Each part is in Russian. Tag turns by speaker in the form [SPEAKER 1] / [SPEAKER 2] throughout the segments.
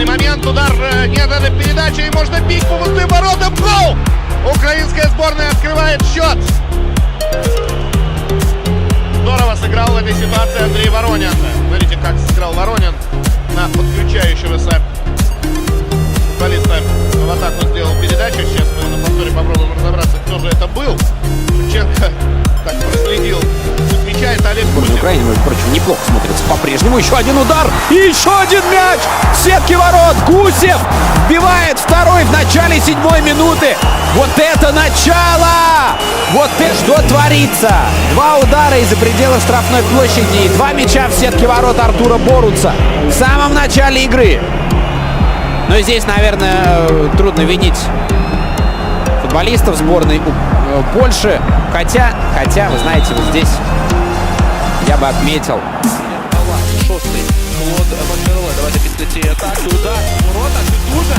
[SPEAKER 1] Опасный момент. Удар э, не дали передачи. И можно бить по пустым воротам. Гол! Украинская сборная открывает счет. Здорово сыграл в этой ситуации Андрей Воронин. Смотрите, как сыграл Воронин на подключающегося футболиста в атаку сделал передачу. Сейчас мы на повторе попробуем разобраться, кто же это был. Шевченко так проследил. Отмечает Олег Гусев.
[SPEAKER 2] Украины, между прочим, неплохо смотрится по-прежнему. Еще один удар и еще один мяч в сетке ворот. Гусев вбивает второй в начале седьмой минуты. Вот это начало! Вот это что творится! Два удара из-за пределов штрафной площади и два мяча в сетке ворот Артура Боруца в самом начале игры. Но здесь, наверное, э, трудно винить футболистов сборной э, Польши. Хотя, хотя, вы знаете, вот здесь я бы отметил
[SPEAKER 3] шостий. Клод Макарова. Давайте цієї атаки. Удар. Ворота. Дуже.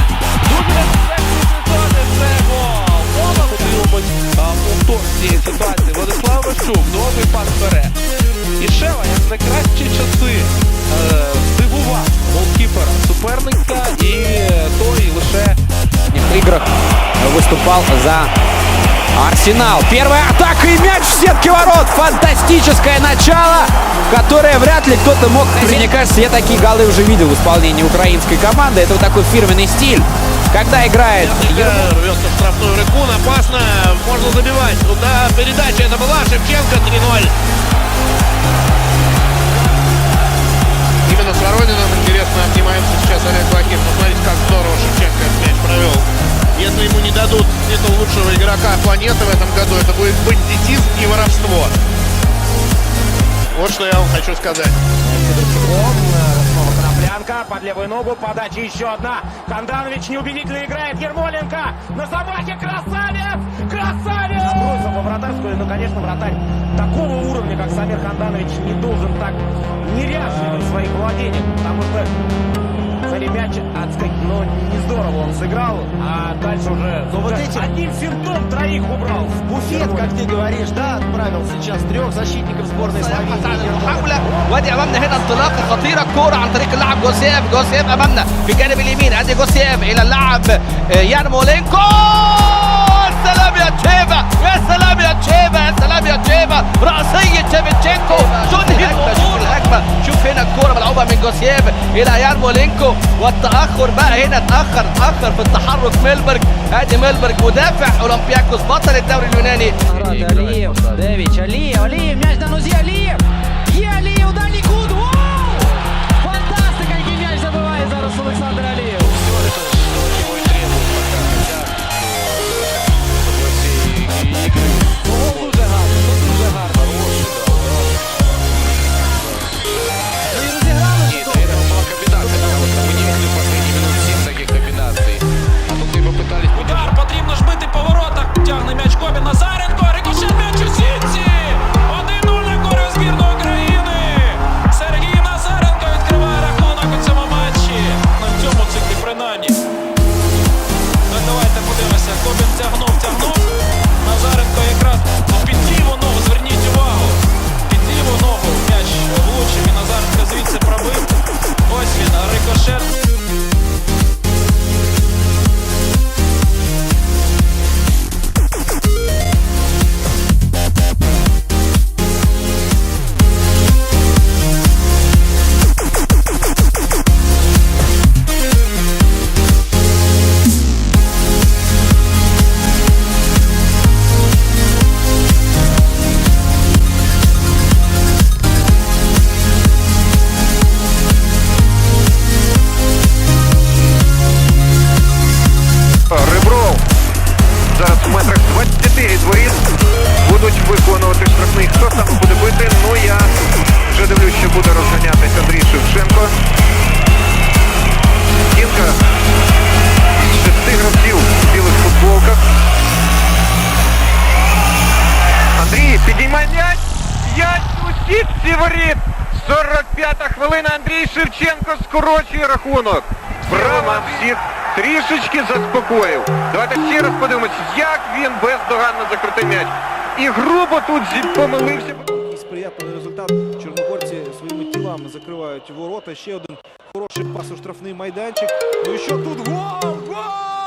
[SPEAKER 3] Дуже. Це гол. Мола подивимось повтор цієї ситуації. Владислав Ващук. Довгий пас вперед. І Шева, як на кращі часи, здивував голкіпера суперника і той лише
[SPEAKER 2] в играх выступал за Арсенал. Первая атака и мяч в сетке ворот. Фантастическое начало, которое вряд ли кто-то мог... Мне кажется, я такие голы уже видел в исполнении украинской команды. Это вот такой фирменный стиль. Когда играет
[SPEAKER 1] рвется в штрафную рыкун. Опасно. Можно забивать. Туда передача это была. Шевченко 3-0. Именно с Ворониным, интересно, обнимается сейчас Олег Лохин. Посмотрите, как здорово Шевченко этот мяч провел. Если ему не дадут титул лучшего игрока планеты в этом году, это будет бандитизм и воровство. Вот что я вам хочу сказать.
[SPEAKER 4] Снова Коноплянка под левую ногу, подача еще одна. Канданович неубедительно играет, Ермоленко на замахе, красавец! Красавец! Бросил во вратарскую, ну, конечно, вратарь такого уровня, как Самир Канданович, не должен так неряшливо в своих владениях, потому что Смотри, мяч отскок, но не здорово он сыграл, а дальше уже
[SPEAKER 5] Ну, вот
[SPEAKER 4] уже
[SPEAKER 5] эти-
[SPEAKER 4] одним финтом троих убрал.
[SPEAKER 5] Буфет, как ты говоришь, да, отправил сейчас трех защитников сборной Словении.
[SPEAKER 6] محاولة وادي امامنا هنا انطلاقه خطيره الكوره عن طريق اللاعب جوزيف جوزيف امامنا في الجانب اليمين ادي جوزيف الى اللاعب آه، يارمولينكو سلام يا تشيفا يا سلام يا تشيفا يا سلام يا تشيفا رأسية شيفتشينكو تنهي الامور الهجمه شوف هنا الكوره ملعوبه من جوزيف الى يارمولينكو والتاخر بقى هنا اتاخر اتاخر في التحرك ميلبرج ادي ميلبرج مدافع اولمبياكوس بطل الدوري اليوناني
[SPEAKER 2] Алиев, Девич, Алиев,
[SPEAKER 7] Воріт. 45-та хвилина. Андрій Шевченко скорочує рахунок. Брама всіх трішечки заспокоїв. Давайте ще раз подивимось, як він бездоганно закрутив м'яч. І грубо тут помилився.
[SPEAKER 8] Який сприятливий результат. Чорногорці своїми тілами закривають ворота. Ще один хороший пас у штрафний майданчик. Ну і що тут? Гол! Гол!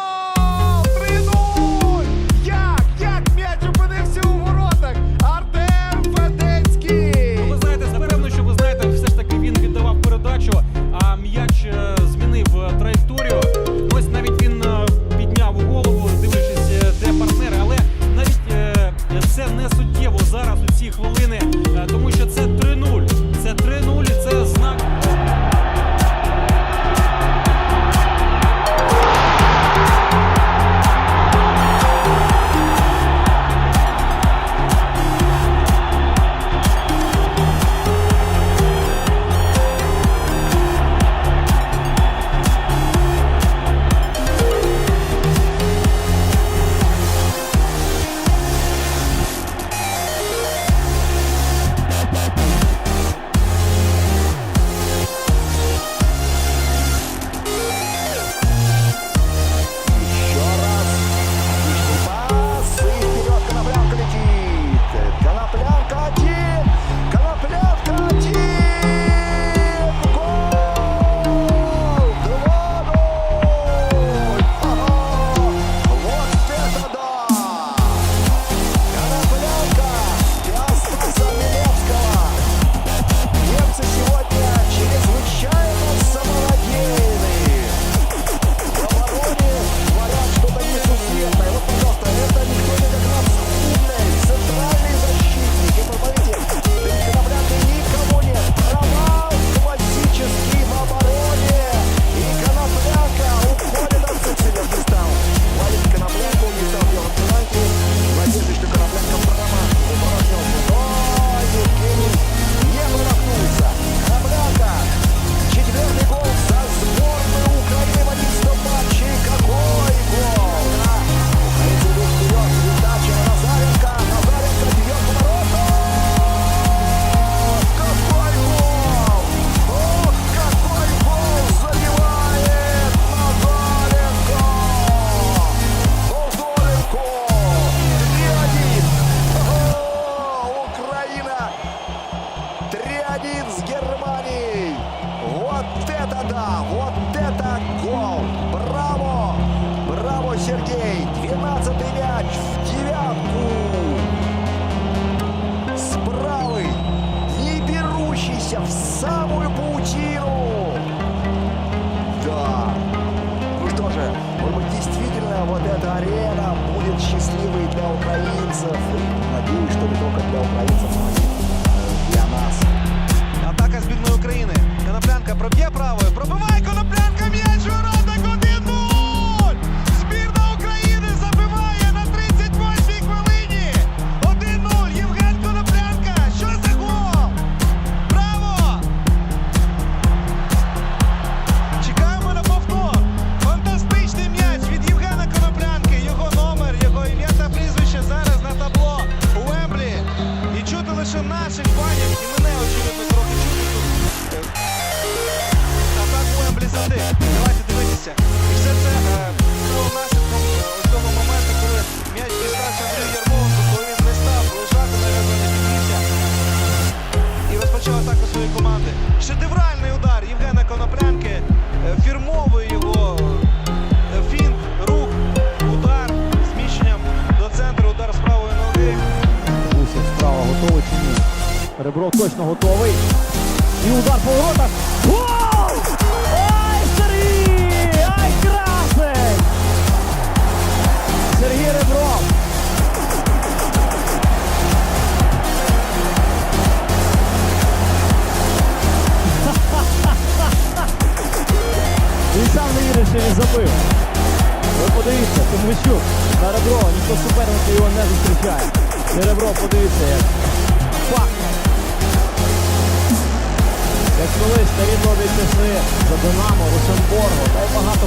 [SPEAKER 5] берущийся в самую паутину! Да! Ну что же, может быть, действительно вот эта арена будет счастливой для украинцев. И надеюсь, что не только для украинцев, но и э, для нас.
[SPEAKER 8] Атака збірної України. Коноплянка проб'є правою. Пробиває Розпочав атаку своєї команди. Шедевральний удар Євгена Коноплянки. Е, Фірмовий його е, фінт, рух, удар зміщенням до центру, удар з правої ноги.
[SPEAKER 9] Гусів справа готовий чи ні? Ребро точно готовий. І удар по воротах. Сам не вірить, що він забив. Ви подивіться, Тимощук на ребро, ніхто суперника його не зустрічає. І ребро, подивіться, як пахне. Як колись старі добрі часи за Динамо, Русенборгу та й багато